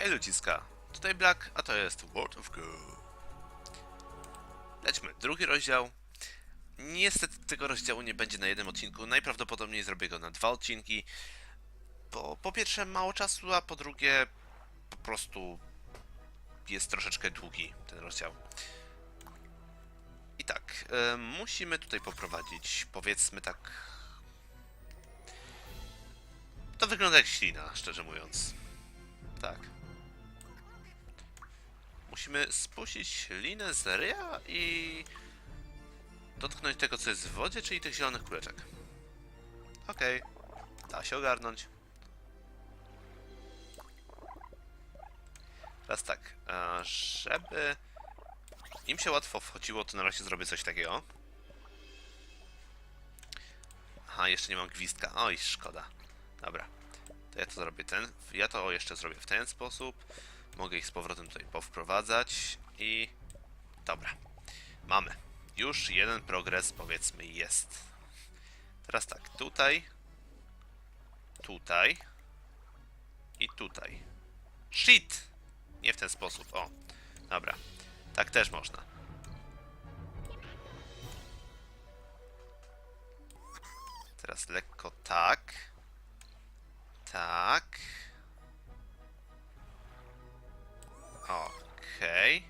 Hej ludziska, tutaj Black, a to jest World of Go. Lećmy, drugi rozdział. Niestety tego rozdziału nie będzie na jednym odcinku, najprawdopodobniej zrobię go na dwa odcinki. Bo po pierwsze mało czasu, a po drugie po prostu jest troszeczkę długi ten rozdział. I tak, e, musimy tutaj poprowadzić, powiedzmy tak... To wygląda jak ślina, szczerze mówiąc. Tak. Musimy spuścić linę z ryja i dotknąć tego, co jest w wodzie, czyli tych zielonych kuleczek. Okej, da się ogarnąć. Teraz tak, e, żeby im się łatwo wchodziło, to na razie zrobię coś takiego. Aha, jeszcze nie mam gwizdka. Oj, szkoda. Dobra. To ja to zrobię ten. Ja to jeszcze zrobię w ten sposób. Mogę ich z powrotem tutaj powprowadzać i. Dobra. Mamy. Już jeden progres powiedzmy jest. Teraz tak, tutaj. Tutaj. I tutaj. Shit! Nie w ten sposób. O. Dobra. Tak też można. Teraz lekko tak. Tak. Okej.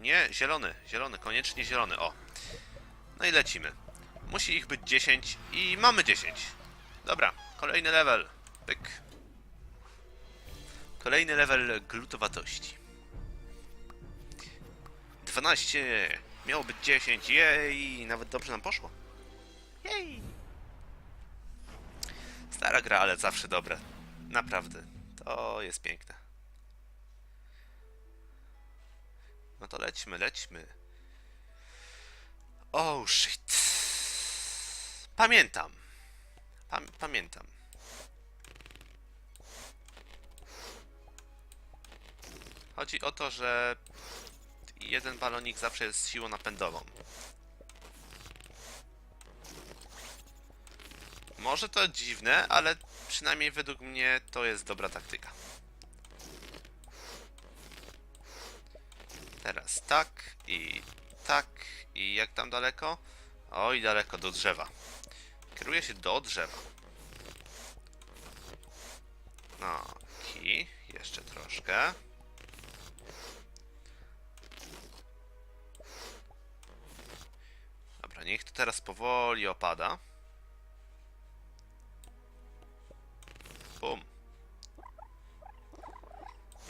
Nie, zielony, zielony, koniecznie zielony, o. No i lecimy. Musi ich być 10 i mamy 10. Dobra, kolejny level. Pyk. Kolejny level glutowatości. 12. Miało być 10. Jej, nawet dobrze nam poszło. Jej! Stara gra, ale zawsze dobra. Naprawdę. To jest piękne. No to lećmy, lećmy. Oh shit. Pamiętam. Pam pamiętam. Chodzi o to, że jeden balonik zawsze jest siłą napędową. Może to dziwne, ale przynajmniej według mnie to jest dobra taktyka. Teraz tak i tak i jak tam daleko? Oj, daleko do drzewa. Kieruję się do drzewa. No, ki, jeszcze troszkę. Dobra, niech to teraz powoli opada.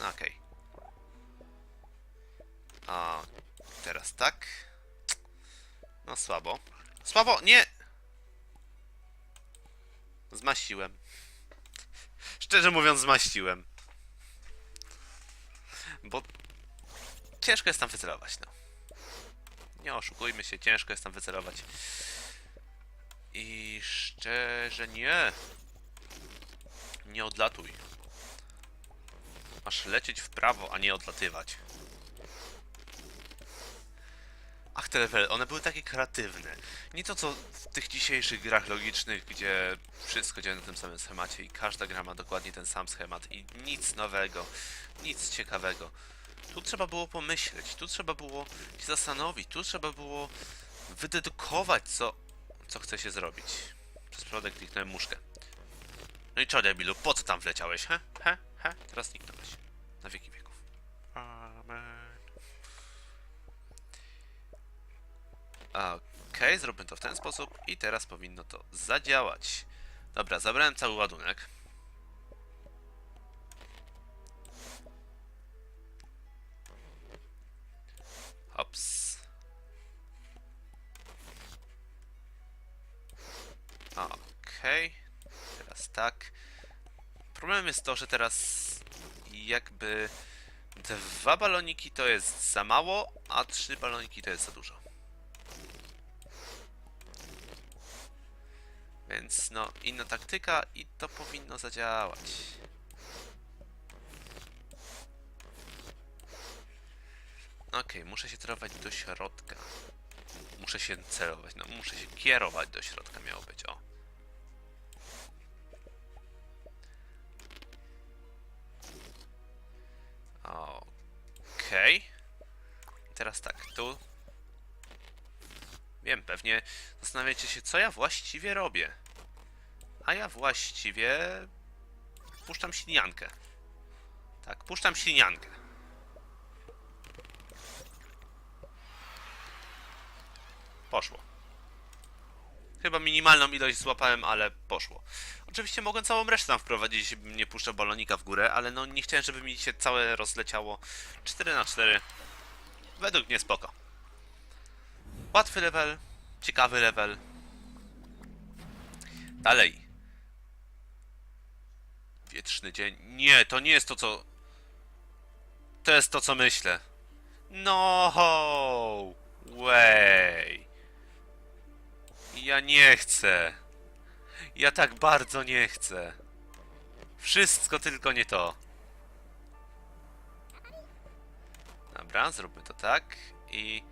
Okej. A teraz tak. No słabo. Słabo, nie! Zmaściłem. Szczerze mówiąc, zmaściłem. Bo ciężko jest tam wycelować, no. Nie oszukujmy się, ciężko jest tam wycelować. I szczerze nie. Nie odlatuj. Masz lecieć w prawo, a nie odlatywać. Ach, te levely, one były takie kreatywne. Nie to co w tych dzisiejszych grach logicznych, gdzie wszystko działa na tym samym schemacie i każda gra ma dokładnie ten sam schemat i nic nowego, nic ciekawego. Tu trzeba było pomyśleć, tu trzeba było się zastanowić, tu trzeba było wydedukować, co, co chce się zrobić. Przez przypadek kliknąłem muszkę. No i co, debilu, po co tam wleciałeś, he? He? He? Teraz zniknąłeś. Na wieki wieków. Amen. Okej, zróbmy to w ten sposób i teraz powinno to zadziałać. Dobra, zabrałem cały ładunek. Hops. Okej, teraz tak. Problemem jest to, że teraz jakby dwa baloniki to jest za mało, a trzy baloniki to jest za dużo. Więc no, inna taktyka i to powinno zadziałać. Okej, muszę się celować do środka. Muszę się celować, no muszę się kierować do środka miało być, o. Okej. Teraz tak, tu. Wiem, pewnie zastanawiacie się, co ja właściwie robię. A ja właściwie puszczam silniankę. Tak, puszczam silniankę. Poszło. Chyba minimalną ilość złapałem, ale poszło. Oczywiście mogłem całą resztę tam wprowadzić, jeśli nie puszczał balonika w górę, ale no nie chciałem, żeby mi się całe rozleciało 4 na 4 Według mnie spoko. Łatwy level, ciekawy level. Dalej. Wietrzny dzień. Nie, to nie jest to, co... To jest to, co myślę. No way. Ja nie chcę. Ja tak bardzo nie chcę. Wszystko tylko nie to. Dobra, zróbmy to tak i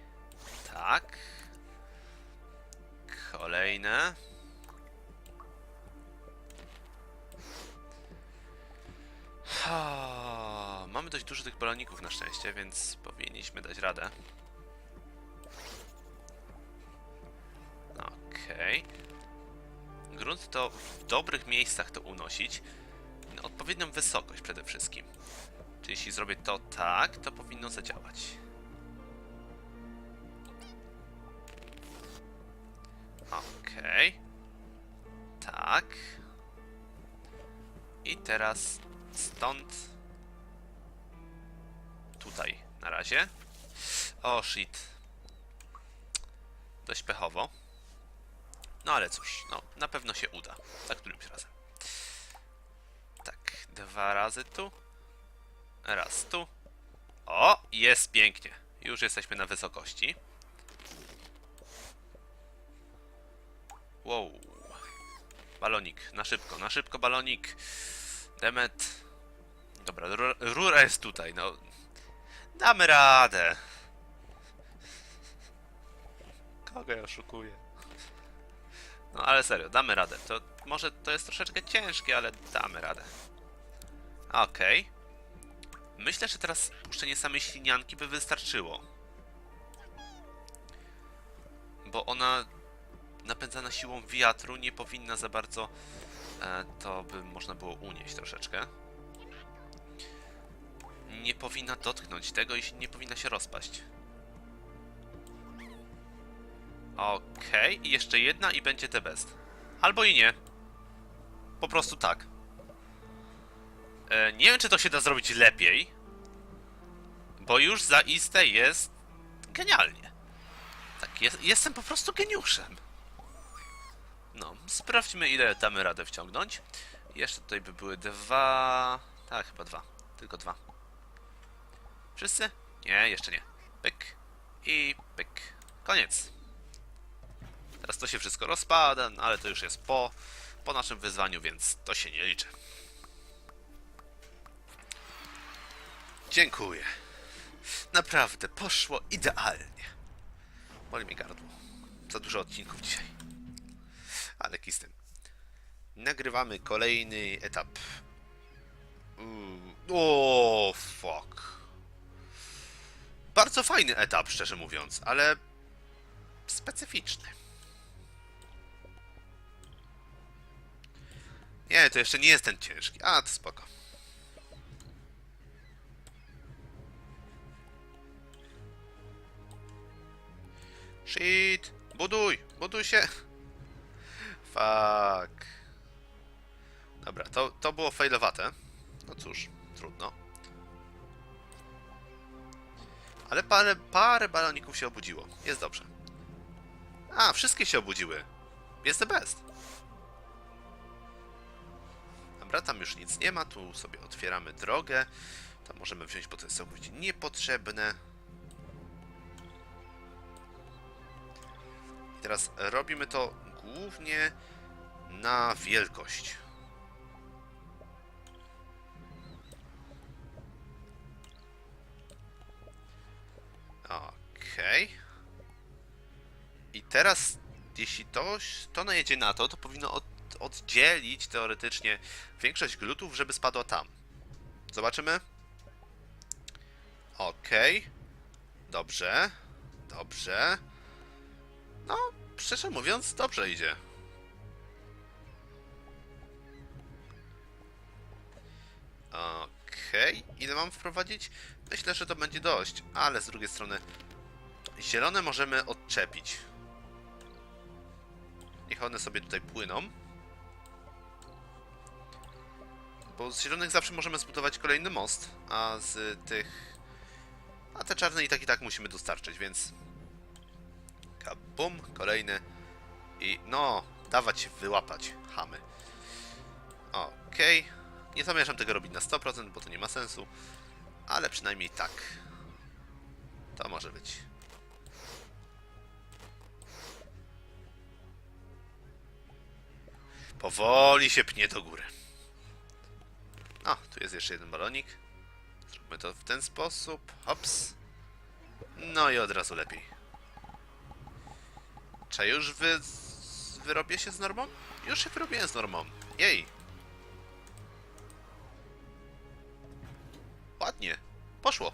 tak. Kolejne. Mamy dość dużo tych baloników na szczęście, więc powinniśmy dać radę. Okej. Grunt to w dobrych miejscach to unosić. Na odpowiednią wysokość przede wszystkim. Czyli jeśli zrobię to tak, to powinno zadziałać. Okej. Tak. I teraz stąd. Tutaj na razie. O shit. Dość pechowo. No ale cóż, no na pewno się uda. Za którymś razem. Tak, dwa razy tu. Raz tu. O, jest pięknie. Już jesteśmy na wysokości. Wow. Balonik, na szybko, na szybko balonik. Demet. Dobra, ru- rura jest tutaj, no. Damy radę. Kogo ja oszukuję? No ale serio, damy radę. To może to jest troszeczkę ciężkie, ale damy radę. Okej. Myślę, że teraz puszczenie samej ślinianki by wystarczyło. Bo ona napędzana siłą wiatru nie powinna za bardzo... E, to by można było unieść troszeczkę. Nie powinna dotknąć tego i nie powinna się rozpaść. Okej, i jeszcze jedna i będzie the best. Albo i nie. Po prostu tak. E, nie wiem, czy to się da zrobić lepiej. Bo już zaiste jest genialnie. Tak, jest, jestem po prostu geniuszem. No, sprawdźmy ile damy radę wciągnąć. Jeszcze tutaj by były dwa... Tak, chyba dwa. Tylko dwa. Wszyscy? Nie, jeszcze nie. Pyk i pyk. Koniec. Teraz to się wszystko rozpada, no ale to już jest po, po naszym wyzwaniu, więc to się nie liczy. Dziękuję. Naprawdę, poszło idealnie. Boli mi gardło. Za dużo odcinków dzisiaj. Ale kij. Nagrywamy kolejny etap. O, fuck. Bardzo fajny etap, szczerze mówiąc, ale specyficzny. Nie, to jeszcze nie jest ten ciężki. A, to spoko. Shit! Buduj! Buduj się! Fuck. Dobra, to, to było failowate. No cóż, trudno. Ale parę, parę baloników się obudziło. Jest dobrze. A, wszystkie się obudziły. Jest the best. Dobra, tam już nic nie ma. Tu sobie otwieramy drogę. Tam możemy wziąć, bo to jest niepotrzebne. I teraz robimy to głównie na wielkość. Okej. I teraz, jeśli to, to najedzie na to, to powinno od, oddzielić teoretycznie większość glutów, żeby spadła tam. Zobaczymy. Okej. Dobrze. Dobrze. No, szczerze mówiąc, dobrze idzie. Okej. Ile mam wprowadzić? Myślę, że to będzie dość, ale z drugiej strony zielone możemy odczepić. Niech one sobie tutaj płyną. Bo z zielonych zawsze możemy zbudować kolejny most, a z tych... A te czarne i tak i tak musimy dostarczyć, więc... Kabum, kolejny. I no, dawać się wyłapać, chamy. Okej. Nie zamierzam tego robić na 100%, bo to nie ma sensu. Ale przynajmniej tak. To może być. Powoli się pnie do góry. O, tu jest jeszcze jeden balonik. Zróbmy to w ten sposób. Hops. No i od razu lepiej. Czy już wy... wyrobię się z normą? Już się wyrobiłem z normą. Jej. Ładnie. Poszło.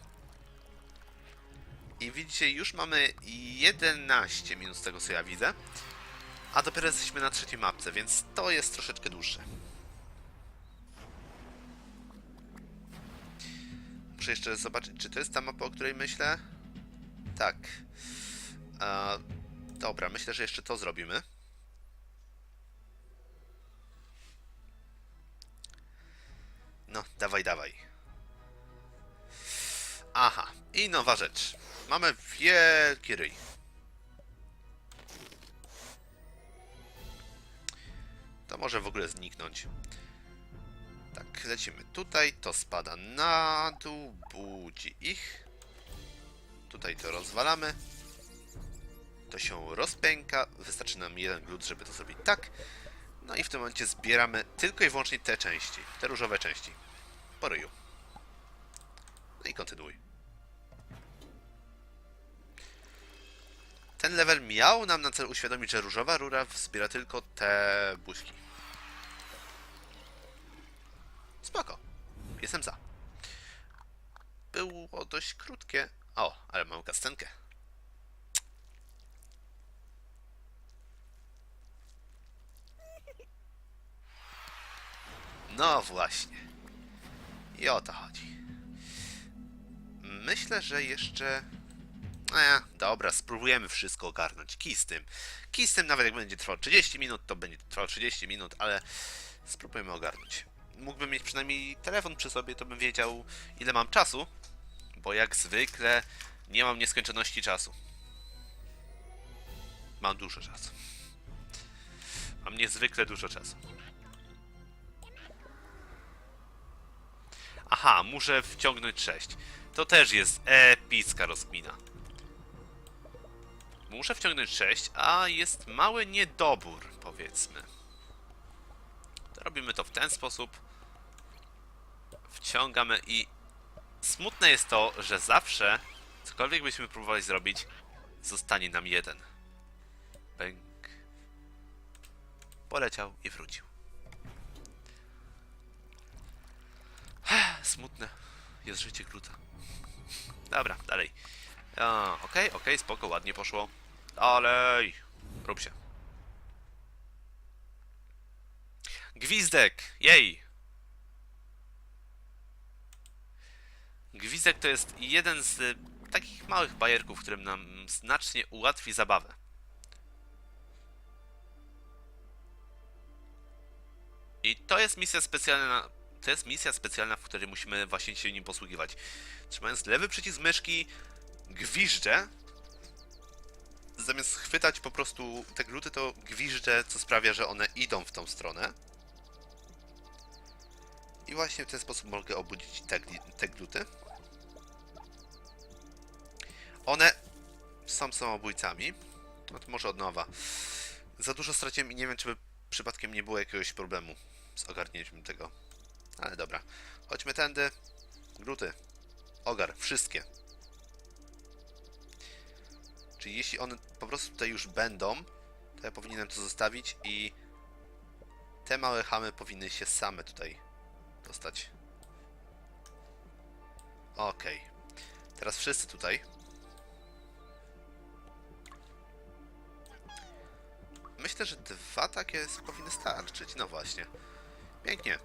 I widzicie, już mamy 11 minut z tego, co ja widzę. A dopiero jesteśmy na trzeciej mapce, więc to jest troszeczkę dłuższe. Muszę jeszcze zobaczyć, czy to jest ta mapa, o której myślę. Tak. E, dobra, myślę, że jeszcze to zrobimy. No, dawaj, dawaj. Aha, i nowa rzecz. Mamy wielki ryj. To może w ogóle zniknąć. Tak, lecimy tutaj, to spada na dół, budzi ich. Tutaj to rozwalamy. To się rozpęka, wystarczy nam jeden glut, żeby to zrobić tak. No i w tym momencie zbieramy tylko i wyłącznie te części, te różowe części. Po ryju. No i kontynuuj. Ten level miał nam na cel uświadomić, że różowa rura wzbiera tylko te buźki. Spoko. Jestem za. Było dość krótkie. O, ale mam kastenkę. No właśnie. I o to chodzi. Myślę, że jeszcze... E, dobra, spróbujemy wszystko ogarnąć. Kij z tym. Z tym, nawet jak będzie trwał 30 minut, to będzie trwał 30 minut, ale spróbujemy ogarnąć. Mógłbym mieć przynajmniej telefon przy sobie, to bym wiedział, ile mam czasu, bo jak zwykle nie mam nieskończoności czasu. Mam dużo czasu. Mam niezwykle dużo czasu. Aha, muszę wciągnąć 6. To też jest epicka rozkmina. Muszę wciągnąć 6, a jest mały niedobór, powiedzmy. Robimy to w ten sposób. Wciągamy i... Smutne jest to, że zawsze, cokolwiek byśmy próbowali zrobić, zostanie nam jeden. Bęk. Poleciał i wrócił. Smutne jest życie gluta. Dobra, dalej. A, Okej, okej, spoko, ładnie poszło. Dalej. Rób się. Gwizdek! Jej! Gwizdek to jest jeden z y, takich małych bajerków, którym nam znacznie ułatwi zabawę. I to jest misja specjalna. To jest misja specjalna, w której musimy właśnie się nim posługiwać. Trzymając lewy przycisk myszki, gwiżdżę. Zamiast chwytać po prostu te gluty, to gwiżdżę, co sprawia, że one idą w tą stronę. I właśnie w ten sposób mogę obudzić te, te gluty. One są samobójcami. No to może od nowa. Za dużo straciłem i nie wiem, czy by przypadkiem nie było jakiegoś problemu z ogarnięciem tego. Ale dobra. Chodźmy tędy. Gluty. Ogar. Wszystkie. Czyli jeśli one po prostu tutaj już będą, to ja powinienem to zostawić i te małe chamy powinny się same tutaj dostać. Okej. Teraz wszyscy tutaj. Myślę, że dwa takie powinny starczyć. No właśnie. Pięknie.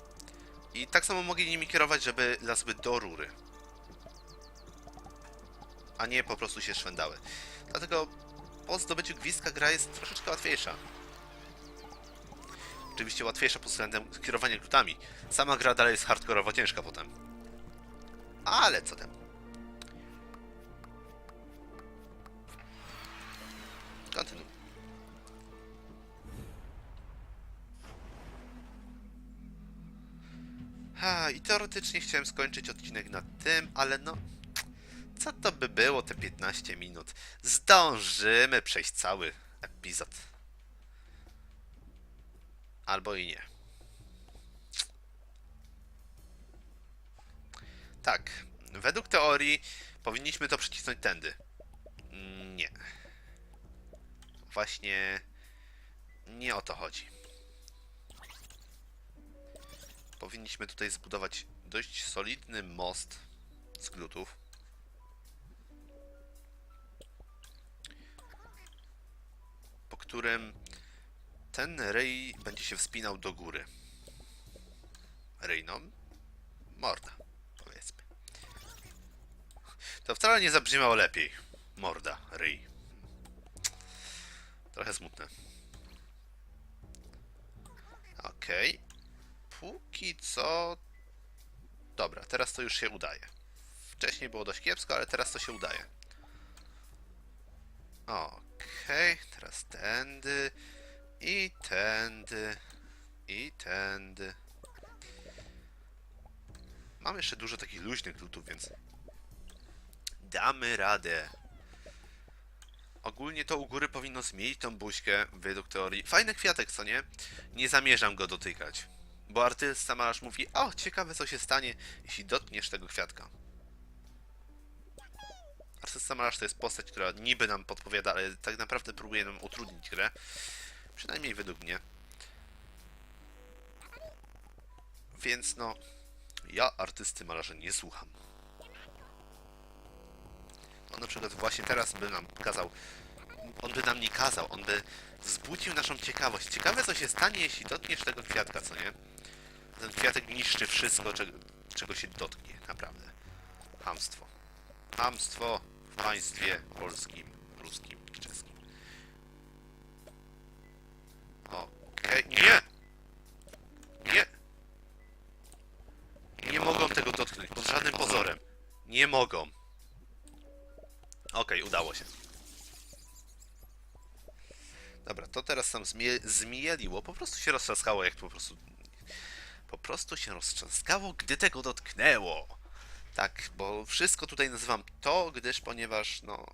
I tak samo mogli nimi kierować, żeby lasły do rury. A nie po prostu się szwędały. Dlatego po zdobyciu gwizdka gra jest troszeczkę łatwiejsza. Oczywiście łatwiejsza pod względem kierowania glutami. Sama gra dalej jest hardkorowo ciężka potem. Ale co tam? Kontynuuj. Ha, i teoretycznie chciałem skończyć odcinek na tym, ale no... Co to by było te 15 minut? Zdążymy przejść cały epizod. Albo i nie. Tak, według teorii powinniśmy to przycisnąć tędy. Nie. Właśnie nie o to chodzi. Powinniśmy tutaj zbudować dość solidny most z glutów. Po którym ten ryj będzie się wspinał do góry. Ryj, no, morda, powiedzmy. To wcale nie zabrzmiało lepiej. Morda, ryj. Trochę smutne. Okej. Póki co... Dobra, teraz to już się udaje. Wcześniej było dość kiepsko, ale teraz to się udaje. Okej, teraz tędy i tędy i tędy. Mam jeszcze dużo takich luźnych lutów, więc damy radę. Ogólnie to u góry powinno zmienić tą buźkę, według teorii. Fajny kwiatek, co nie? Nie zamierzam go dotykać. Bo artysta malarz mówi, o, ciekawe co się stanie, jeśli dotkniesz tego kwiatka. Artysta malarz to jest postać, która niby nam podpowiada, ale tak naprawdę próbuje nam utrudnić grę. Przynajmniej według mnie. Więc no, ja artysty malarza nie słucham. On na przykład właśnie teraz by nam kazał. On by nam nie kazał, on by wzbudził naszą ciekawość. Ciekawe co się stanie, jeśli dotkniesz tego kwiatka, co nie? Ten kwiatek niszczy wszystko, czego, czego się dotknie, naprawdę. Hamstwo. Hamstwo w państwie polskim, Okej, nie! Nie! Nie mogą tego dotknąć, pod żadnym pozorem. Nie mogą. Okej, udało się. Dobra, to teraz tam zmie zmieliło. Po prostu się roztrzaskało, jak po prostu... Po prostu się roztrzaskało, gdy tego dotknęło. Tak, bo wszystko tutaj nazywam to, gdyż ponieważ, no...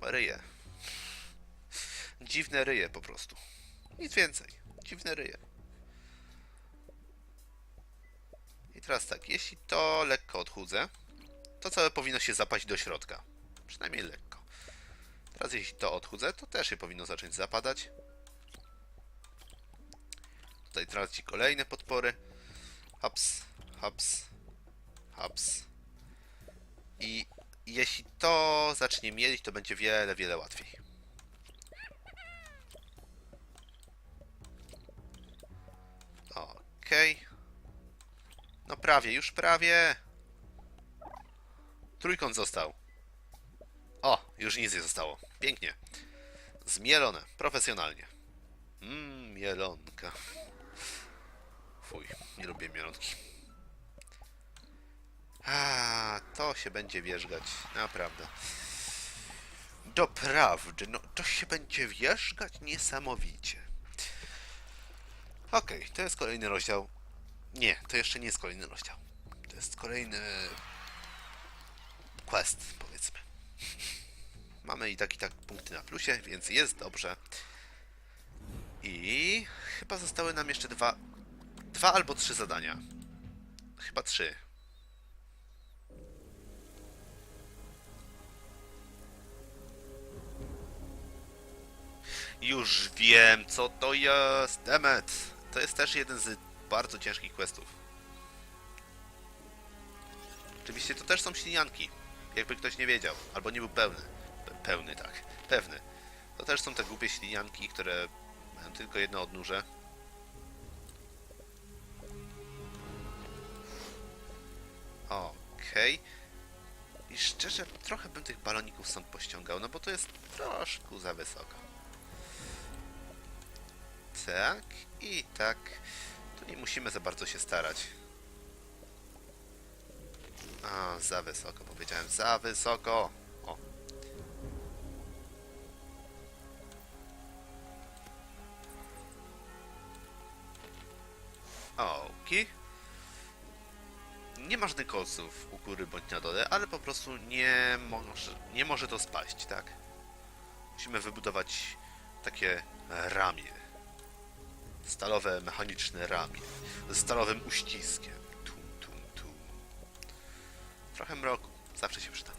Ryje. Dziwne ryje po prostu. Nic więcej. Dziwne ryje. I teraz tak, jeśli to lekko odchudzę, to całe powinno się zapaść do środka. Przynajmniej lekko. Teraz jeśli to odchudzę, to też się powinno zacząć zapadać. Tutaj traci kolejne podpory. Haps, haps, haps. I jeśli to zacznie mielić, to będzie wiele, wiele łatwiej. Okej. No prawie, już prawie. Trójkąt został. O, już nic nie zostało. Pięknie. Zmielone, profesjonalnie. Mmm, mielonka. Fuj, nie lubię mielonki. A, to się będzie wierzgać, naprawdę. Doprawdy, no to się będzie wierzgać niesamowicie. Okej, to jest kolejny rozdział. Nie, to jeszcze nie jest kolejny rozdział. To jest kolejny quest, powiedzmy. Mamy i tak i tak punkty na plusie, więc jest dobrze. I chyba zostały nam jeszcze dwa, dwa albo trzy zadania. Chyba trzy. Już wiem, co to jest. Demet. To jest też jeden z bardzo ciężkich questów. Oczywiście to też są ślinianki. jakby ktoś nie wiedział, albo nie był pełny. Pe pełny, tak. Pewny. To też są te głupie ślinianki, które mają tylko jedno odnóże. Okej. I szczerze, trochę bym tych baloników stąd pościągał, no bo to jest troszkę za wysoko. Tak i tak. Tu nie musimy za bardzo się starać. A, za wysoko, powiedziałem, za wysoko. O. Oki. Nie ma żadnych kolców u góry bądź na dole, ale po prostu nie może, nie może to spaść, tak? Musimy wybudować takie ramię. Stalowe, mechaniczne ramię. Z stalowym uściskiem. Tum, tum, tum. Trochę mroku. Zawsze się przyda.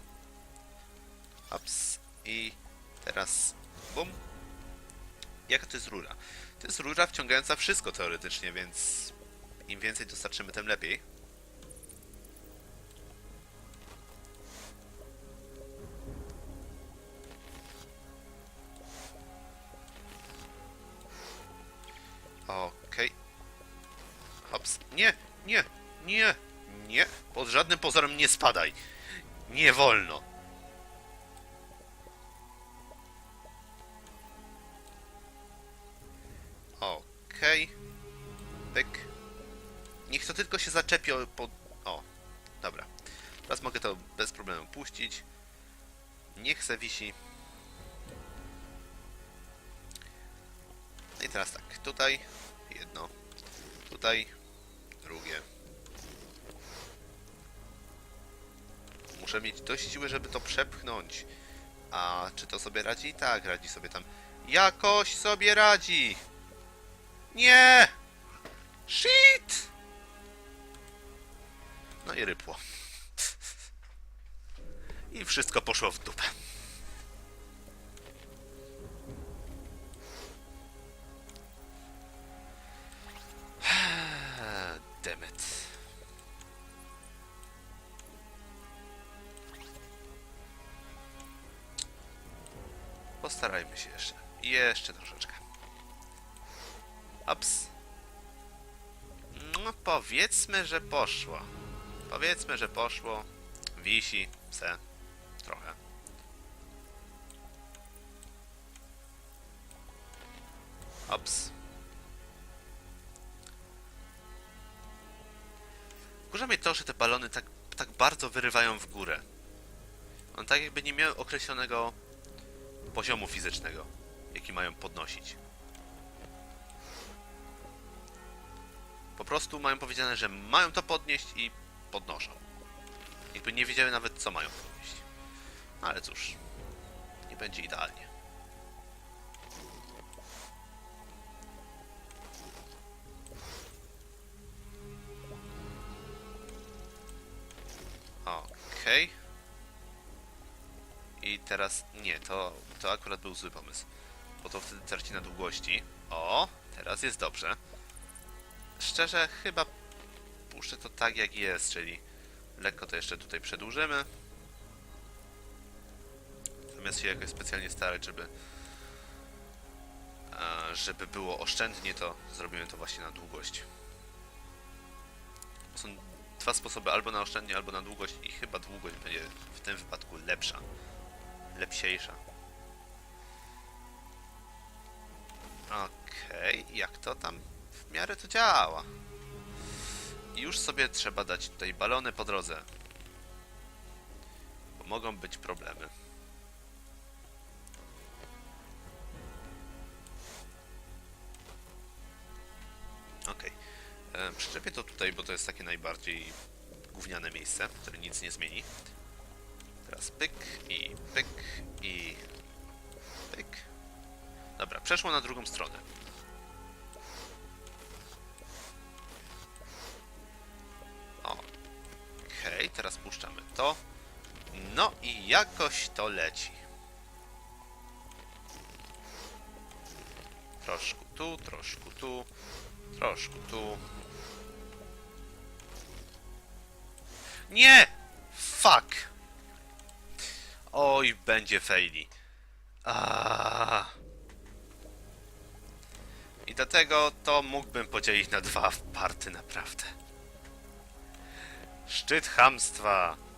Ups. I teraz bum. Jaka to jest rura? To jest rura wciągająca wszystko teoretycznie, więc im więcej dostarczymy, tym lepiej. Nie. Pod żadnym pozorem nie spadaj. Nie wolno. Okej. Pyk. Niech to tylko się zaczepi o- pod... O, dobra. Teraz mogę to bez problemu puścić. Niech se wisi. No i teraz tak, tutaj jedno, tutaj drugie. Muszę mieć dość siły, żeby to przepchnąć. A czy to sobie radzi? Tak, radzi sobie tam. Jakoś sobie radzi! Nie! Shit! No i rypło. I wszystko poszło w dupę. Postarajmy się jeszcze. Jeszcze troszeczkę. Ups. No powiedzmy, że poszło. Powiedzmy, że poszło. Wisi se. Trochę. Ups. Wkurza mnie to, że te balony tak, tak bardzo wyrywają w górę. On tak jakby nie miały określonego poziomu fizycznego, jaki mają podnosić. Po prostu mają powiedziane, że mają to podnieść i podnoszą. Jakby nie wiedziały nawet, co mają podnieść. No ale cóż, nie będzie idealnie. Okej. I teraz nie, to, to akurat był zły pomysł. Bo to wtedy traci na długości. O, teraz jest dobrze. Szczerze, chyba puszczę to tak jak jest, czyli lekko to jeszcze tutaj przedłużymy. Zamiast się jakoś specjalnie starać, żeby żeby było oszczędnie, to zrobimy to właśnie na długość. Są dwa sposoby, albo na oszczędnie, albo na długość i chyba długość będzie w tym wypadku lepsza. Lepsiejsza. Okej, jak to tam w miarę to działa. Już sobie trzeba dać tutaj balony po drodze. Bo mogą być problemy. Okej. Okay. Przyczepię to tutaj, bo to jest takie najbardziej gówniane miejsce, które nic nie zmieni. Teraz pyk i pyk i pyk. Dobra, przeszło na drugą stronę. Jakoś to leci. Troszkę tu, troszkę tu, troszkę tu. Nie! Fuck! będzie faili. Aaaa. I dlatego to mógłbym podzielić na dwa party naprawdę. Szczyt chamstwa.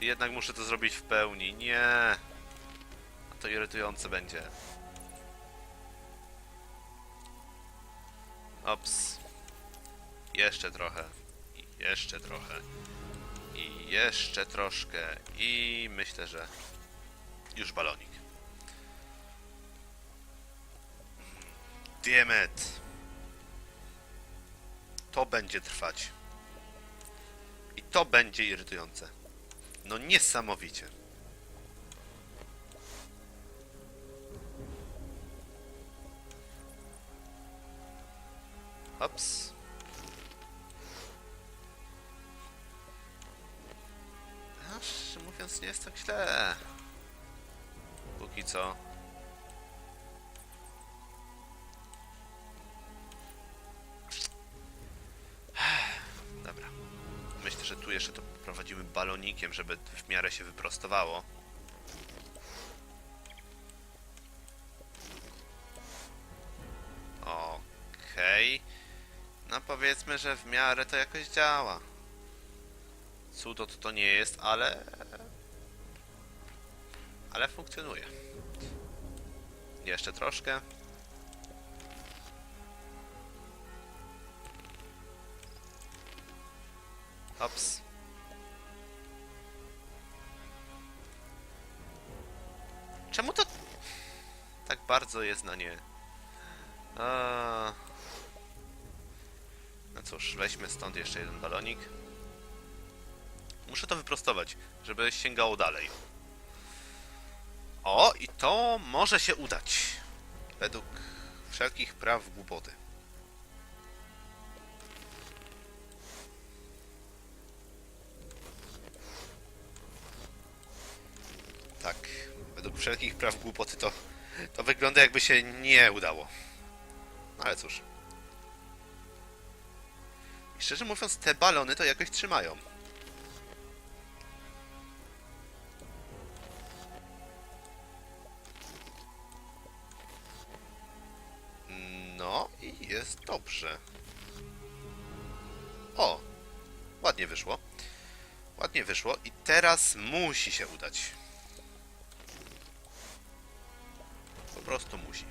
Czy jednak muszę to zrobić w pełni? Nie. A to irytujące będzie. Ops. Jeszcze trochę. I jeszcze trochę. I jeszcze troszkę. I myślę, że już balonik. Diemet. To będzie trwać. I to będzie irytujące. No niesamowicie. Hops. A, szczerze mówiąc, nie jest tak źle. Póki co. balonikiem, żeby w miarę się wyprostowało. Okej. No powiedzmy, że w miarę to jakoś działa. Cudo to, to nie jest, ale... Ale funkcjonuje. Jeszcze troszkę. Bardzo jest na nie? A... No cóż, weźmy stąd jeszcze jeden balonik. Muszę to wyprostować, żeby sięgało dalej. O, i to może się udać. Według wszelkich praw głupoty. Tak, według wszelkich praw głupoty to, to wygląda jakby się nie udało. No ale cóż. I szczerze mówiąc, te balony to jakoś trzymają. No i jest dobrze. O! Ładnie wyszło. Ładnie wyszło i teraz musi się udać. Prostu musi.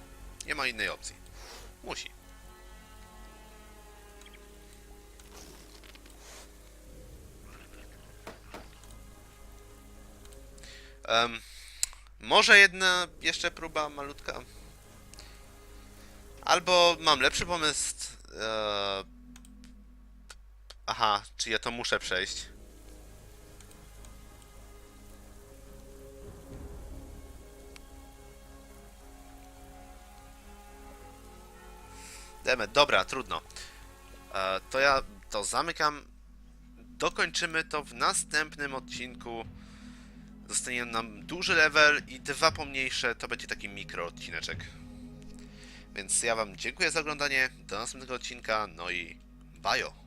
Nie ma innej opcji. Musi. Em, może jedna jeszcze próba malutka. Albo mam lepszy pomysł. E... Aha, czy ja to muszę przejść? Dobra, trudno. E, to ja to zamykam. Dokończymy to w następnym odcinku. Zostanie nam duży level i dwa pomniejsze. To będzie taki mikro odcineczek. Więc ja Wam dziękuję za oglądanie. Do następnego odcinka. No i bajo.